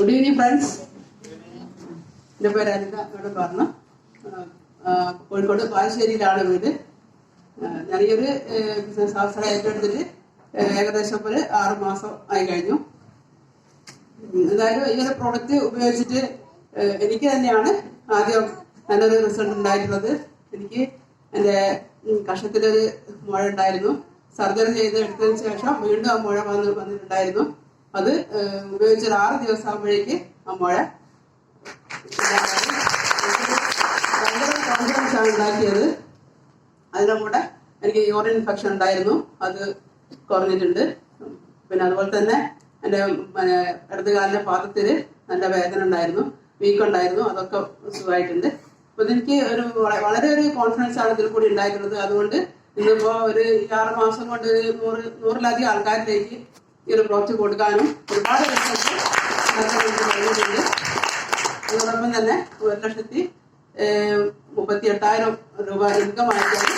Good evening friends എന്റെ പേര് അനിത. ഇവിടെ പറഞ്ഞു. കോഴിക്കോട് പാലശ്ശേരിയിലാണ് വീട്. ഞാനീയൊരു ബിസിനസ് അവസരം ഏറ്റെടുത്തിട്ട് ഏകദേശം ഒരു ആറ് മാസം ആയി കഴിഞ്ഞു. എന്തായാലും ഈ ഒരു പ്രോഡക്റ്റ് ഉപയോഗിച്ചിട്ട് എനിക്ക് തന്നെയാണ് ആദ്യം നല്ലൊരു റിസൾട്ട് ഉണ്ടായിരുന്നത് എനിക്ക് എന്റെ കഷത്തിലൊരു മുഴ ഉണ്ടായിരുന്നു. സർജറി ചെയ്ത് എടുത്തതിന് ശേഷം വീണ്ടും ആ മുഴ വന്ന് വന്നിട്ടുണ്ടായിരുന്നു. അത് ഉപയോഗിച്ച ഒരു ആറ് ദിവസം ആകുമ്പോഴേക്ക് ആ മുഴ ഭയങ്കര കോൺഫിഡൻസ് ആണ് ഉണ്ടാക്കിയത്. അതിന്റെ കൂടെ എനിക്ക് യൂറിൻ ഇൻഫെക്ഷൻ ഉണ്ടായിരുന്നു. അത് കുറഞ്ഞിട്ടുണ്ട്. പിന്നെ അതുപോലെ തന്നെ എന്റെ പിന്നെ ഇടതുകാലിന്റെ പാദത്തിൽ നല്ല വേദന ഉണ്ടായിരുന്നു. വീക്ക് ഉണ്ടായിരുന്നു. അതൊക്കെ സുഖമായിട്ടുണ്ട്. അപ്പൊ ഇതെനിക്ക് ഒരു വളരെ ഒരു കോൺഫിഡൻസ് ആണ് ഇതിൽ കൂടി ഉണ്ടായിട്ടുള്ളത്. അതുകൊണ്ട് ഇന്നിപ്പോ ഒരു ആറ് മാസം കൊണ്ട് ഒരു നൂറ് നൂറിലധികം ആൾക്കാരിലേക്ക് ഈ ഒരു പ്രോജക്റ്റ് കൊടുക്കാനും ഒരുപാട് റിസൾട്ട് നൽകാൻ കഴിഞ്ഞിട്ടുണ്ട് അതോടൊപ്പം തന്നെ ഒരു ലക്ഷത്തി മുപ്പത്തി എട്ടായിരം രൂപ ഇൻകം ആയിട്ടാണ്